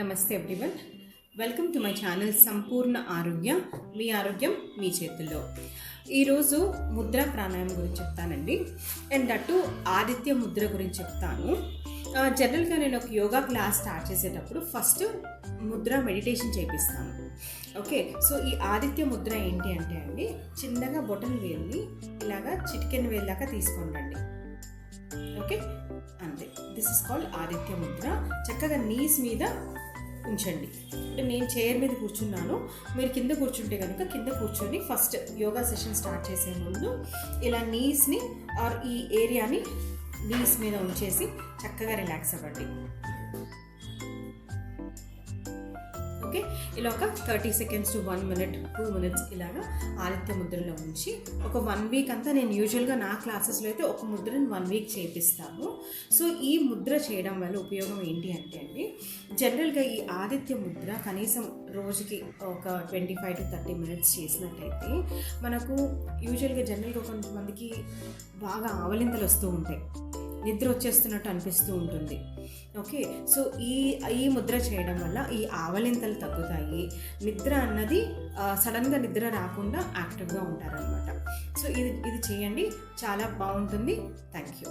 నమస్తే everyone. Welcome to my channel సంపూర్ణ ఆరోగ్య మీ ఆరోగ్యం మీ చేతుల్లో. ఈరోజు ముద్ర ప్రాణాయామం గురించి చెప్తానండి. అండ్ అటు ఆదిత్య ముద్ర గురించి చెప్తాను. జనరల్గా నేను ఒక యోగా క్లాస్ స్టార్ట్ చేసేటప్పుడు ఫస్ట్ ముద్ర మెడిటేషన్ చేపిస్తాను. ఓకే సో ఈ ఆదిత్య ముద్ర ఏంటి అంటే అండి చిన్నగా బొటన్ వేల్ని ఇలాగా చిటికెన్ వేళ్ళాక తీసుకొని రండి ఓకే అంతే. This is called Aditya Mudra. చక్కగా నీస్ మీద ఉంచండి. అంటే నేను చైర్ మీద కూర్చున్నాను. మీరు కింద కూర్చుంటే కనుక కింద కూర్చొని ఫస్ట్ యోగా సెషన్ స్టార్ట్ చేసే ముందు ఇలా నీస్ని ఆర్ ఈ ఏరియాని నీస్ మీద ఉంచేసి చక్కగా రిలాక్స్ అవ్వండి. ఓకే? ఇలా ఒక thirty seconds to one minute two minutes ఇలాగా ఆదిత్య ముద్రలో ఉంచి ఒక వన్ వీక్ అంతా నేను యూజువల్గా నా క్లాసెస్లో అయితే ఒక ముద్రని వన్ వీక్ చేపిస్తాము సో ఈ ముద్ర చేయడం వల్ల ఉపయోగం ఏంటి అంటే అండి జనరల్గా ఈ ఆదిత్య ముద్ర కనీసం రోజుకి ఒక twenty five to thirty minutes చేసినట్టయితే మనకు యూజువల్గా జనరల్గా కొంతమందికి బాగా ఆవలింతలు వస్తూ ఉంటాయి. నిద్ర వచ్చేస్తున్నట్టు అనిపిస్తూ ఉంటుంది. ఓకే? సో ఈ ఈ ముద్ర చేయడం వల్ల ఈ ఆవలింతలు తగ్గుతాయి. నిద్ర అన్నది సడన్గా నిద్ర రాకుండా యాక్టివ్గా ఉంటారనమాట సో ఇది ఇది చేయండి. చాలా బాగుంటుంది. Thank you